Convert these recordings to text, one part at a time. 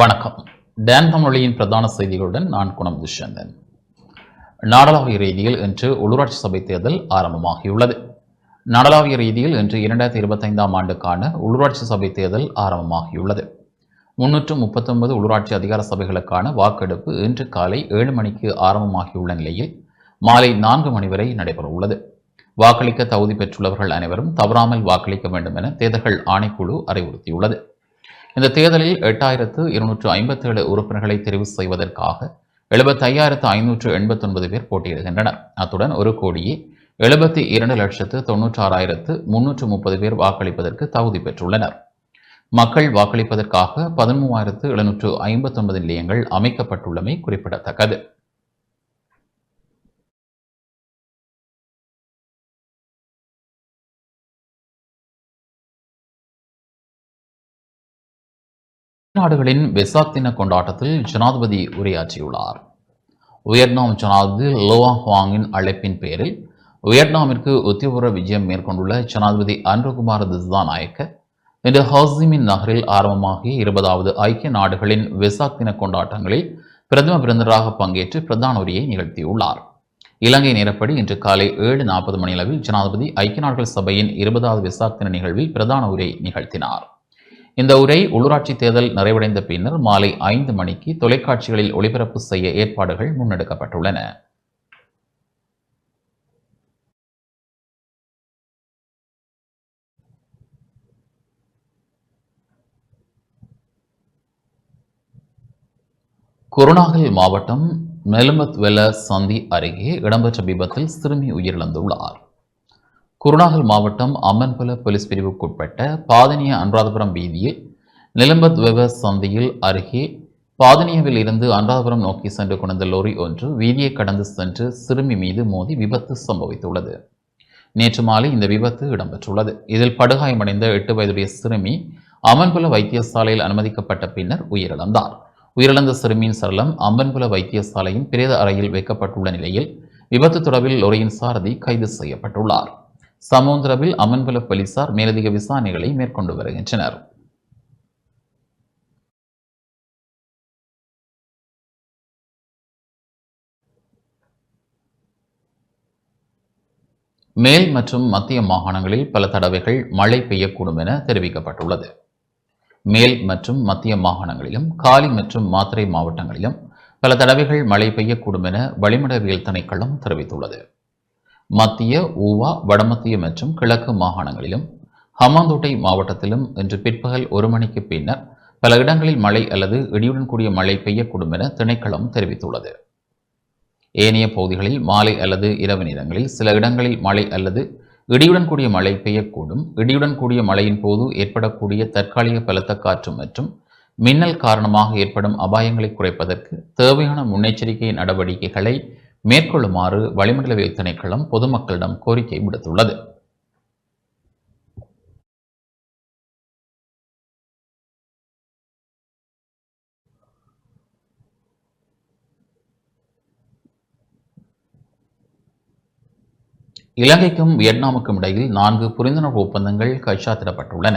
வணக்கம். டேன் தமிழொலியின் பிரதான செய்திகளுடன் நான் குணம் துஷந்தன் நாடளாவிய ரீதியில் இன்று உள்ளூராட்சி சபை தேர்தல் ஆரம்பமாகியுள்ளது. நாடளாவிய ரீதியில் இன்று இரண்டாயிரத்தி இருபத்தைந்தாம் ஆண்டுக்கான உள்ளூராட்சி சபை தேர்தல் ஆரம்பமாகியுள்ளது. முன்னூற்று முப்பத்தொன்பது உள்ளூராட்சி அதிகார சபைகளுக்கான வாக்கெடுப்பு இன்று காலை ஏழு மணிக்கு ஆரம்பமாகியுள்ள நிலையில் மாலை நான்கு மணி வரை நடைபெறவுள்ளது. வாக்களிக்க தகுதி பெற்றுள்ளவர்கள் அனைவரும் தவறாமல் வாக்களிக்க வேண்டும் என தேர்தல்கள் ஆணைக்குழு அறிவுறுத்தியுள்ளது. இந்த தேர்தலில் எட்டாயிரத்து இருநூற்று ஐம்பத்தேழு உறுப்பினர்களை தெரிவு செய்வதற்காக எழுபத்தையாயிரத்து ஐயாயிரத்து ஐநூற்று எண்பத்தொன்பது பேர் போட்டியிடுகின்றனர். அத்துடன் ஒரு கோடியே எழுபத்தி இரண்டு லட்சத்து தொன்னூற்றாறாயிரத்து முன்னூற்று முப்பது பேர் வாக்களிப்பதற்கு தகுதி பெற்றுள்ளனர். மக்கள் வாக்களிப்பதற்காக பதிமூவாயிரத்து எழுநூற்று ஐம்பத்தொன்பது நிலையங்கள் அமைக்கப்பட்டுள்ளமை குறிப்பிடத்தக்கது. நாடுகளின் வெசாக் தின கொண்டாட்டத்தில் ஜனாதிபதி உரையாற்றியுள்ளார். வியட்நாம் ஜனாதிபதி லோவா ஹுவாங்கின் அழைப்பின் பேரில் வியட்நாமிற்கு உத்தியபூர்வ விஜயம் மேற்கொண்டுள்ள ஜனாதிபதி அன்ருகுமார் திஸ்தாநாயக்க இன்று ஹாசிமின் நகரில் ஆரம்பமாகிய இருபதாவது ஐக்கிய நாடுகளின் வெசாக் தின கொண்டாட்டங்களில் பிரதம விருந்தினராக பங்கேற்று பிரதான உரையை நிகழ்த்தியுள்ளார். இலங்கை நேரப்படி இன்று காலை ஏழு நாற்பது மணியளவில் ஜனாதிபதி ஐக்கிய நாடுகள் சபையின் இருபதாவது வெசாக் தின நிகழ்வில் பிரதான உரை நிகழ்த்தினார். இந்த உரை உள்ளூராட்சி தேர்தல் நிறைவடைந்த பின்னர் மாலை ஐந்து மணிக்கு தொலைக்காட்சிகளில் ஒளிபரப்பு செய்ய ஏற்பாடுகள் முன்னெடுக்கப்பட்டுள்ளன. குருநாகல் மாவட்டம் மெலுமத்வெல சந்தி அருகே இடம்பெற்ற விபத்தில் சிறுமி உயிரிழந்துள்ளார். குருநாகல் மாவட்டம் அம்மன்புல போலீஸ் பிரிவுக்குட்பட்ட பாதனிய அனுராதபுரம் வீதியில் நிலம்பத் விவ சந்தையில் அருகே பாதனியவில் இருந்து அனுராதபுரம் நோக்கி சென்று கொண்ட லோரி ஒன்று வீதியை கடந்து சென்று சிறுமி மீது மோதி விபத்து சம்பவித்துள்ளது. நேற்று மாலை இந்த விபத்து இடம்பெற்றுள்ளது. இதில் படுகாயமடைந்த எட்டு வயதுடைய சிறுமி அம்மன்புல வைத்தியசாலையில் அனுமதிக்கப்பட்ட பின்னர் உயிரிழந்தார். உயிரிழந்த சிறுமியின் சரளம் அம்பன்புல வைத்தியசாலையின் பிரேத அறையில் வைக்கப்பட்டுள்ள நிலையில் விபத்து தொடர்பில் லொரியின் சாரதி கைது செய்யப்பட்டுள்ளார். சமுத்திரவில் அமன்புல போலீசார் மேலதிக விசாரணைகளை மேற்கொண்டு வருகின்றனர். மேல் மற்றும் மத்திய மாகாணங்களில் பல தடவைகள் மழை பெய்யக்கூடும் என தெரிவிக்கப்பட்டுள்ளது. மேல் மற்றும் மத்திய மாகாணங்களிலும் காலி மற்றும் மாத்திரை மாவட்டங்களிலும் பல தடவைகள் மழை பெய்யக்கூடும் என வளிமண்டலவியல் திணைக்களம் தெரிவித்துள்ளது. மத்திய ஊவா வடமத்திய மற்றும் கிழக்கு மாகாணங்களிலும் ஹமாந்தோட்டை மாவட்டத்திலும் இன்று பிற்பகல் ஒரு மணிக்கு பின்னர் பல இடங்களில் மழை அல்லது இடியுடன் கூடிய மழை பெய்யக்கூடும் என திணைக்களம் தெரிவித்துள்ளது. ஏனைய பகுதிகளில் மாலை அல்லது இரவு நேரங்களில் சில இடங்களில் மழை அல்லது இடியுடன் கூடிய மழை பெய்யக்கூடும். இடியுடன் கூடிய மழையின் போது ஏற்படக்கூடிய தற்காலிக பலத்த காற்று மற்றும் மின்னல் காரணமாக ஏற்படும் அபாயங்களை குறைப்பதற்கு தேவையான முன்னெச்சரிக்கை நடவடிக்கைகளை மேற்கொள்ளுமாறு வளிமண்டலவியல் திணைக்களம் பொதுமக்களிடம் கோரிக்கை விடுத்துள்ளது. இலங்கைக்கும் வியட்நாமுக்கும் இடையில் நான்கு புரிந்துணர்வு ஒப்பந்தங்கள் கைச்சாத்திடப்பட்டுள்ளன.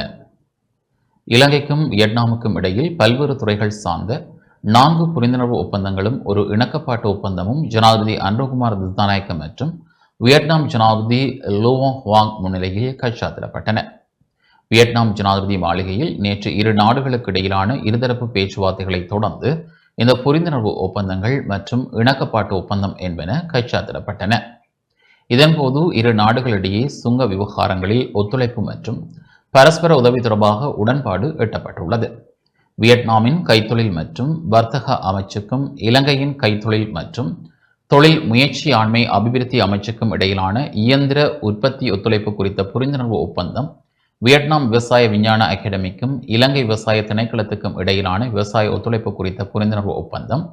இலங்கைக்கும் வியட்நாமுக்கும் இடையில் பல்வேறு துறைகள் சார்ந்த நான்கு புரிந்துணர்வு ஒப்பந்தங்களும் ஒரு இணக்கப்பாட்டு ஒப்பந்தமும் ஜனாதிபதி அன்ரோகுமார் திசாநாயக்க மற்றும் வியட்நாம் ஜனாதிபதி லோவோ ஹுவாங் முன்னிலையில் கைச்சாத்திடப்பட்டன. வியட்நாம் ஜனாதிபதி மாளிகையில் நேற்று இரு நாடுகளுக்கு இடையிலான இருதரப்பு பேச்சுவார்த்தைகளை தொடர்ந்து இந்த புரிந்துணர்வு ஒப்பந்தங்கள் மற்றும் இணக்கப்பாட்டு ஒப்பந்தம் என்பன கைச்சாத்திடப்பட்டன. இதன்போது இரு நாடுகளிடையே சுங்க விவகாரங்களில் ஒத்துழைப்பு மற்றும் பரஸ்பர உதவி தொடர்பாக உடன்பாடு எட்டப்பட்டுள்ளது. வியட்நாமின் கைத்தொழில் மற்றும் வர்த்தக அமைச்சுக்கும் இலங்கையின் கைத்தொழில் மற்றும் தொழில் முயற்சி ஆண்மை அபிவிருத்தி அமைச்சுக்கும் இடையிலான இயந்திர உற்பத்தி ஒத்துழைப்பு குறித்த புரிந்துணர்வு ஒப்பந்தம் வியட்நாம் விவசாய விஞ்ஞான அகாடமிக்கும் இலங்கை விவசாய திணைக்களத்துக்கும் இடையிலான விவசாய ஒத்துழைப்பு குறித்த புரிந்துணர்வு ஒப்பந்தம்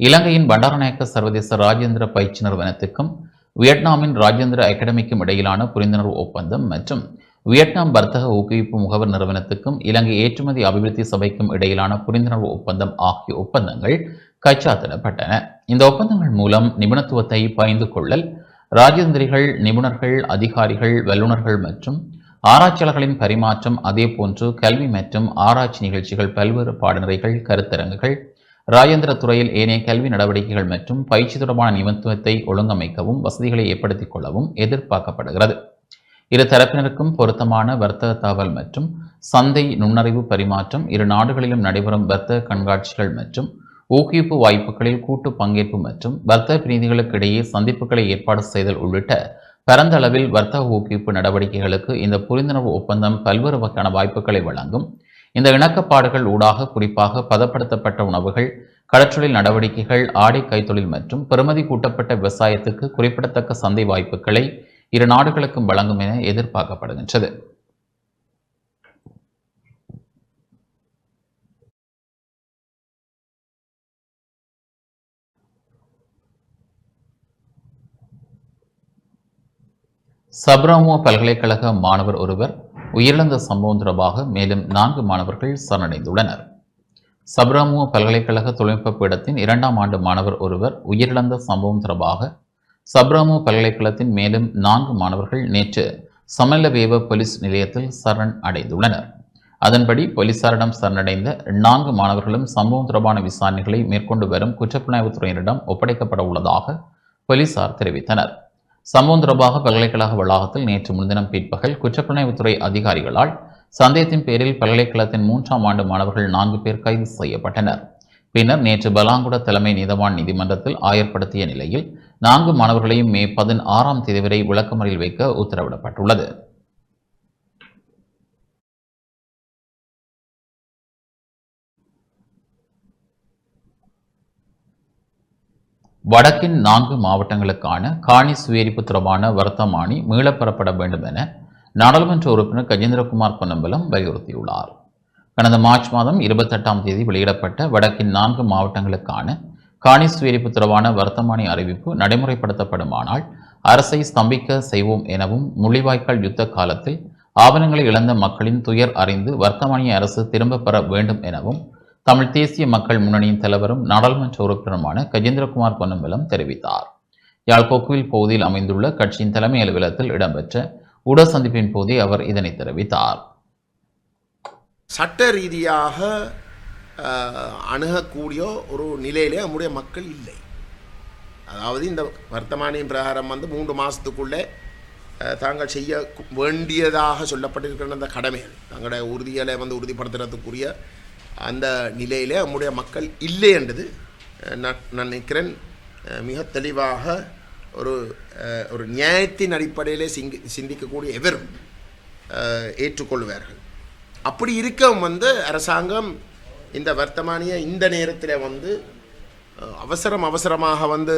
இலங்கையின் பண்டாரநாயக்க சர்வதேச ராஜேந்திர பயிற்சி நிறுவனத்துக்கும் வியட்நாமின் ராஜேந்திர அகாடமிக்கும் இடையிலான புரிந்துணர்வு ஒப்பந்தம் மற்றும் வியட்நாம் வர்த்தக ஊக்குவிப்பு முகவர் நிறுவனத்துக்கும் இலங்கை ஏற்றுமதி அபிவிருத்தி சபைக்கும் இடையிலான புரிந்துணர்வு ஒப்பந்தம் ஆகிய ஒப்பந்தங்கள் கைச்சாத்திடப்பட்டன. இந்த ஒப்பந்தங்கள் மூலம் நிபுணத்துவத்தை பகிர்ந்து கொள்ளல் ராஜதந்திரிகள் நிபுணர்கள் அதிகாரிகள் வல்லுநர்கள் மற்றும் ஆராய்ச்சியாளர்களின் பரிமாற்றம் அதேபோன்று கல்வி மற்றும் ஆராய்ச்சி நிகழ்ச்சிகள் பல்வேறு பாடநெறிகள் கருத்தரங்குகள் ராஜேந்திர துறையில் ஏனைய கல்வி நடவடிக்கைகள் மற்றும் பயிற்சி தொடர்பான நிபுணத்துவத்தை ஒழுங்கமைக்கவும் வசதிகளை ஏற்படுத்திக் கொள்ளவும் எதிர்பார்க்கப்படுகிறது. இரு தரப்பினருக்கும் பொருத்தமான வர்த்தக தகவல் மற்றும் சந்தை நுண்ணறிவு பரிமாற்றம் இரு நாடுகளிலும் நடைபெறும் வர்த்தக கண்காட்சிகள் மற்றும் ஊக்குவிப்பு வாய்ப்புகளில் கூட்டு பங்கேற்பு மற்றும் வர்த்தக பிரதிநிதிகளுக்கு இடையே சந்திப்புகளை ஏற்பாடு செய்தல் உள்ளிட்ட பரந்த அளவில் வர்த்தக ஊக்குவிப்பு நடவடிக்கைகளுக்கு இந்த புரிந்துணர்வு ஒப்பந்தம் பல்வேறு வகையான வாய்ப்புகளை வழங்கும். இந்த இணக்கப்பாடுகள் ஊடாக குறிப்பாக பதப்படுத்தப்பட்ட உணவுகள் கடற்றொழில் நடவடிக்கைகள் ஆடை கைத்தொழில் மற்றும் பெறுமதி கூட்டப்பட்ட விவசாயத்துக்கு குறிப்பிடத்தக்க சந்தை வாய்ப்புகளை இரு நாடுகளுக்கும் வழங்கும் என எதிர்பார்க்கப்படுகின்றது. சப்ரமோ பல்கலைக்கழக மாணவர் ஒருவர் உயிரிழந்த சம்பவம் தொடர்பாக மேலும் நான்கு மாணவர்கள் சரணடைந்துள்ளனர். சப்ரமோ பல்கலைக்கழக தொழில்நுட்ப பீடத்தின் இரண்டாம் ஆண்டு மாணவர் ஒருவர் உயிரிழந்த சம்பவம் தொடர்பாக சப்ராமோ பல்கலைக்கழகத்தின் மேலும் நான்கு மாணவர்கள் நேற்று சமல்லவேவ போலீஸ் நிலையத்தில் சரண் அடைந்துள்ளனர். அதன்படி போலீசாரிடம் சரணடைந்த நான்கு மாணவர்களும் சம்பவம் தொடர்பான விசாரணைகளை மேற்கொண்டு வரும் குற்றப்புலனாய்வுத் துறையினரிடம் ஒப்படைக்கப்பட உள்ளதாக போலீசார் தெரிவித்தனர். சம்பவம் தொடர்பாக பல்கலைக்கழக வளாகத்தில் நேற்று முன்தினம் பிற்பகல் குற்றப்புலனாய்வுத்துறை அதிகாரிகளால் சந்தேகத்தின் பேரில் பல்கலைக்கழகத்தின் மூன்றாம் ஆண்டு மாணவர்கள் நான்கு பேர் கைது செய்யப்பட்டனர். பின்னர் நேற்று பலாங்குட தலைமை நீதவான் நீதிமன்றத்தில் ஆயர்படுத்திய நிலையில் நான்கு மாணவர்களையும் மே பதினாறாம் தேதி வரை விளக்கமறில் வைக்க உத்தரவிடப்பட்டுள்ளது. வடக்கின் நான்கு மாவட்டங்களுக்கான காணி சுயரிப்பு தொடர்பான வர்த்தமானி மீளப்பெறப்பட வேண்டும் என நாடாளுமன்ற உறுப்பினர் கஜேந்திரகுமார் பொன்னம்பலம் வலியுறுத்தியுள்ளார். கடந்த மார்ச் மாதம் இருபத்தெட்டாம் தேதி வெளியிடப்பட்ட வடக்கின் நான்கு மாவட்டங்களுக்கான காணி சுவீரிப்பு தொடர்பான வர்த்தமானி அறிவிப்பு நடைமுறைப்படுத்தப்படுமானால் அரசை ஸ்தம்பிக்க செய்வோம் எனவும் முள்ளிவாய்க்கால் யுத்த காலத்தில் ஆவணங்களை இழந்த மக்களின் துயர் அறிந்து வர்த்தமானிய அரசு திரும்பப் பெற வேண்டும் எனவும் தமிழ் தேசிய மக்கள் முன்னணியின் தலைவரும் நாடாளுமன்ற உறுப்பினருமான கஜேந்திரகுமார் பொன்னம்பலம் தெரிவித்தார். யாழ்கோக்குவில் பகுதியில் அமைந்துள்ள கட்சியின் தலைமை அலுவலகத்தில் இடம்பெற்ற ஊடக சந்திப்பின் போதே அவர் இதனை தெரிவித்தார். சட்ட ரீதியாக அணுகக்கூடிய ஒரு நிலையிலே நம்முடைய மக்கள் இல்லை. அதாவது இந்த வர்த்தமானியின் பிரகாரம் வந்து மூன்று மாதத்துக்குள்ளே தாங்கள் செய்ய வேண்டியதாக சொல்லப்பட்டிருக்கிற அந்த கடமைகள் தங்களுடைய உறுதிகளை வந்து உறுதிப்படுத்துறதுக்குரிய அந்த நிலையிலே நம்முடைய மக்கள் இல்லை என்றது நான் நான் நினைக்கிறேன் மிக தெளிவாக ஒரு ஒரு நியாயத்தின் அடிப்படையிலே சிங்கி சிந்திக்கக்கூடிய எவரும் ஏற்றுக்கொள்வார்கள். அப்படி இருக்க வந்து அரசாங்கம் இந்த வர்த்தமானியை இந்த நேரத்தில் வந்து அவசரம் அவசரமாக வந்து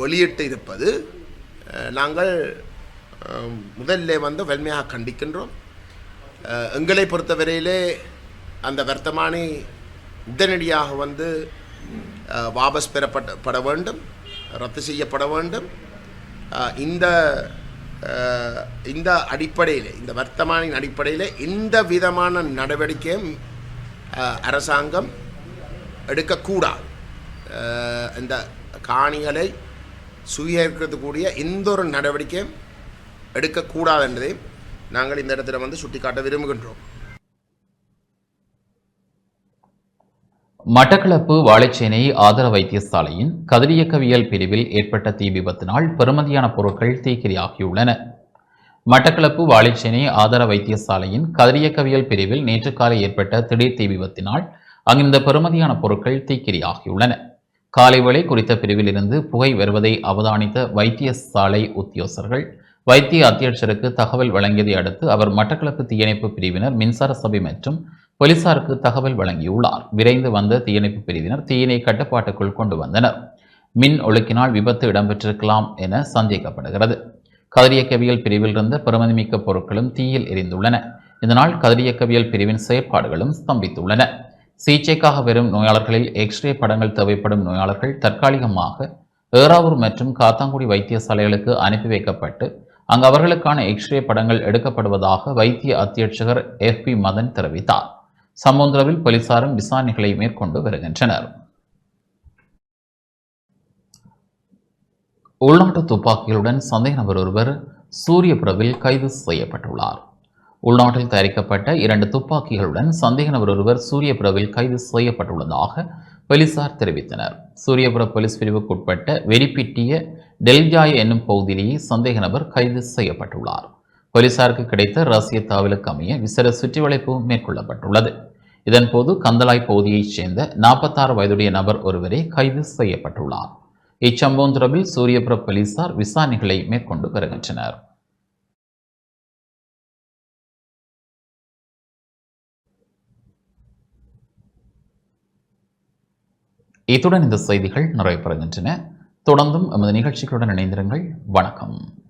வெளியிட்டு இருப்பது நாங்கள் முதல்ல வந்து வன்மையாக கண்டிக்கின்றோம். எங்களை பொறுத்தவரையிலே அந்த வர்த்தமானி உடனடியாக வந்து வாபஸ் பெறப்பட்ட பட வேண்டும் ரத்து செய்யப்பட வேண்டும். இந்த இந்த அடிப்படையில் இந்த வர்த்தமானின் அடிப்படையில் எந்த விதமான நடவடிக்கையும் அரசாங்கம் எடுக்கக்கூடாது. இந்த காணிகளை சுயேற்கிறதுக்கூடிய எந்த ஒரு நடவடிக்கையும் எடுக்கக்கூடாது என்பதை நாங்கள் இந்த இடத்துல வந்து சுட்டிக்காட்ட விரும்புகின்றோம். மட்டக்களப்பு வாழைச்சேனை ஆதர வைத்தியசாலையின் கதிரியக்கவியல் பிரிவில் ஏற்பட்ட தீ விபத்தினால் பெறுமதியான பொருட்கள் தீக்கிரையாகியுள்ளன. மட்டக்களப்பு வாழைச்சேனை ஆதார வைத்தியசாலையின் கதிரியக்கவியல் பிரிவில் நேற்று காலை ஏற்பட்ட திடீர் தீ விபத்தினால் அங்கிருந்த பெறுமதியான பொருட்கள் தீக்கிரையாகியுள்ளன. காலை வேளை குறித்த பிரிவில் இருந்து புகை வருவதை அவதானித்த வைத்தியசாலை உத்தியோகஸ்தர்கள் வைத்திய அத்தியட்சருக்கு தகவல் வழங்கியதை அடுத்து அவர் மட்டக்களப்பு தீயணைப்பு பிரிவினர் மின்சார சபை மற்றும் போலீசாருக்கு தகவல் வழங்கியுள்ளார். விரைந்து வந்த தீயணைப்பு பிரிவினர் தீயினை கட்டுப்பாட்டுக்குள் கொண்டு வந்தனர். மின் ஒழுக்கினால் விபத்து இடம்பெற்றிருக்கலாம் என சந்தேகப்படுகிறது. கதிரியக்கவியல் பிரிவில் இருந்த பெருமதிமிக்க பொருட்களும் தீயில் எரிந்துள்ளன. இதனால் கதிரியக்கவியல் பிரிவின் செயற்பாடுகளும் ஸ்தம்பித்துள்ளன. சிகிச்சைக்காக வரும் நோயாளர்களில் எக்ஸ்ரே படங்கள் தேவைப்படும் நோயாளர்கள் தற்காலிகமாக ஏறாவூர் மற்றும் காத்தாங்குடி வைத்தியசாலைகளுக்கு அனுப்பி வைக்கப்பட்டு அங்கு அவர்களுக்கான எக்ஸ்ரே படங்கள் எடுக்கப்படுவதாக வைத்திய அத்தியட்சகர் எஃப் பி மதன் தெரிவித்தார். சமுந்திரவில் போலீசாரும் விசாரணைகளை மேற்கொண்டு வருகின்றனர். உள்நாட்டு துப்பாக்கிகளுடன் சந்தேக நபர் ஒருவர் சூரியபுரவில் கைது செய்யப்பட்டுள்ளார். உள்நாட்டில் தயாரிக்கப்பட்ட இரண்டு துப்பாக்கிகளுடன் சந்தேக நபர் ஒருவர் சூரியபுரவில் கைது செய்யப்பட்டுள்ளதாக போலீசார் தெரிவித்தனர். சூரியபுர போலீஸ் பிரிவுக்குட்பட்ட வெறிப்பிட்டிய டெல்ஜாய் என்னும் பகுதியிலேயே சந்தேக நபர் கைது செய்யப்பட்டுள்ளார். போலீசாருக்கு கிடைத்த ரகசிய தகவலுக்கு அமைய விசேட சுற்றிவளைப்பு மேற்கொள்ளப்பட்டுள்ளது. இதன்போது கந்தலாய் பகுதியைச் சேர்ந்த நாற்பத்தாறு வயதுடைய நபர் ஒருவரே கைது செய்யப்பட்டுள்ளார். இச்சம்பவம் தொடர்பில் சூரியபுர போலீசார் விசாரணைகளை மேற்கொண்டு வருகின்றனர். இத்துடன் இந்த செய்திகள் நிறைவு பெறுகின்றன தொடர்ந்தும் எமது நிகழ்ச்சிகளுடன் இணைந்திருங்கள். வணக்கம்.